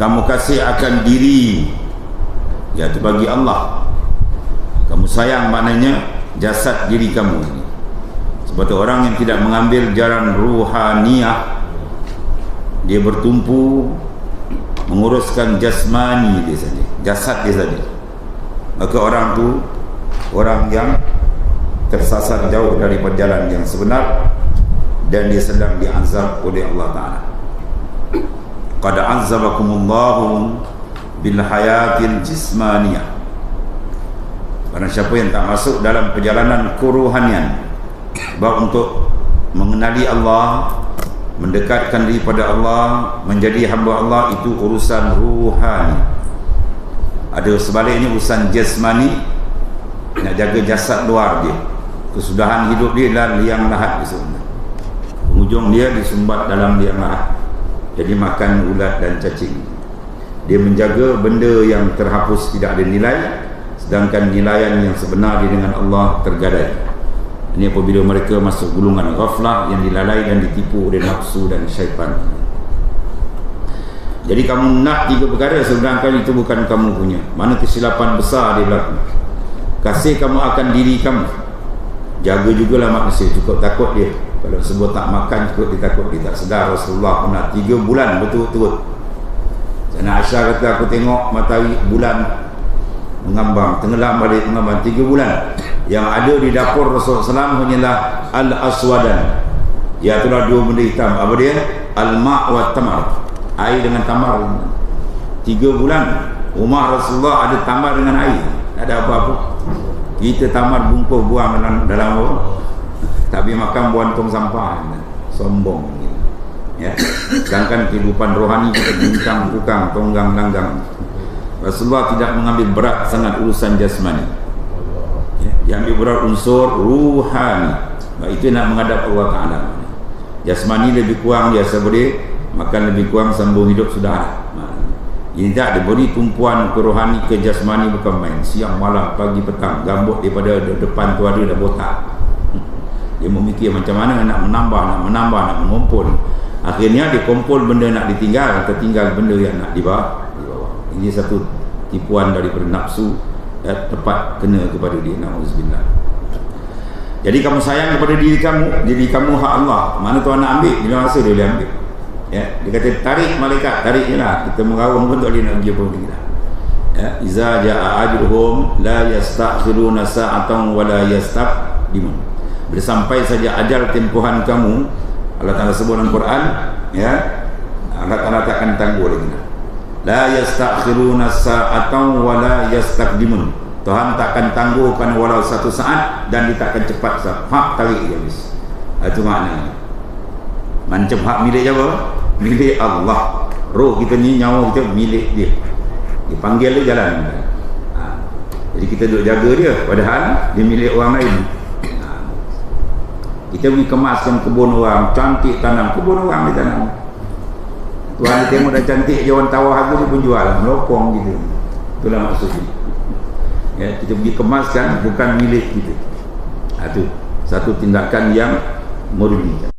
kamu kasih akan diri. Ya itu bagi Allah. Kamu sayang maknanya jasad diri kamu ini. Seperti orang yang tidak mengambil jalan ruhaniyah dia bertumpu menguruskan jasmani dia saja jasad dia saja. Maka orang tu orang yang tersasar jauh dari jalan yang sebenar dan dia sedang diazab oleh Allah Ta'ala qad azzabakumullahu bil hayatil jismaniyah. Barang siapa yang tak masuk dalam perjalanan keruhanian Sebab untuk mengenali Allah Mendekatkan diri pada Allah Menjadi hamba Allah itu urusan ruhani. Ada sebaliknya urusan jasmani Nak jaga jasad luar dia. Kesudahan hidup dia dalam liang lahat di Penghujung dia disumbat dalam liang lahat jadi makan ulat dan cacing. Dia menjaga benda yang terhapus tidak ada nilai sedangkan nilaian yang sebenar dia dengan Allah tergadai. Ini apabila mereka masuk gulungan ghaflah yang dilalai dan ditipu oleh nafsu dan syaitan. Jadi kamu nak tiga perkara sedangkan itu bukan kamu punya. Mana kesilapan besar dia berlaku kasih kamu akan diri kamu. Jaga jugalah manusia cukup takut dia kalau sebut tak makan cukup dia takut. Dia tak sedar. Rasulullah pernah tiga bulan betul-betul Sana Aisyah kata aku tengok matahari bulan mengambang tenggelam balik mengambang tiga bulan. Yang ada di dapur Rasulullah SAW hanyalah al-aswadan. Itulah dua benda hitam. Apa dia? Al-ma' wa tamar. Air dengan tamar. Tiga bulan. Rumah Rasulullah ada tamar dengan air. Tak ada apa-apa. Kita tamar bungkus buang dalam dalam tapi makan buang tong sampah sombong ya. Sedangkan kehidupan rohani kita bincang tukang tonggang langgang. Rasulullah tidak mengambil berat sangat urusan jasmani. Ya, dia ambil berat unsur ruhani. Nah, itu nak menghadap Allah Ta'ala. Jasmani lebih kurang dia boleh makan lebih kurang sambung hidup sudah ini tak ada beri tumpuan ke rohani ke jasmani bukan main. Siang malam pagi petang gambut daripada depan tu ada dah botak dia memikir macam mana nak menambah nak menambah nak mengumpul. Akhirnya dia kumpul benda nak ditinggal tertinggal benda yang nak dibawa ini satu tipuan daripada nafsu ya, tepat kena kepada dia. Na'udzubillah jadi kamu sayang kepada diri kamu diri kamu hak Allah. Mana tuan nak ambil? Bila masa dia boleh ambil. Ya dia kata tarik malaikat tarik je lah. Kita mengawang pun tak boleh nak pergi apa lagi lah ya iza ja'a ajruhum la yastakhiruna sa'atan wa la yastaqdimun bila sampai saja ajal tempohan kamu Allah Ta'ala sebut dalam Quran ya Allah Ta'ala tak akan tangguh lagi. La yastakhiruna sa'atan wa la yastaqdimun Tuhan tak akan tangguhkan walau satu saat dan dia tak akan cepat hak tarik dia habis itu maknanya. Macam hak milik siapa? milik Allah. Roh kita ni nyawa kita milik dia. Dipanggil dia jalan. Ha. jadi kita duduk jaga dia. Padahal dia milik orang lain kita pergi kemaskan kebun orang. Cantik tanam. Kebun orang dia tanam. Tuhan dia tengok dah cantik je orang tawar harga dia pun jual. Melopong gitu. Itulah maksudnya ya, kita pergi kemaskan bukan milik kita. Itu ha, satu tindakan yang merugikan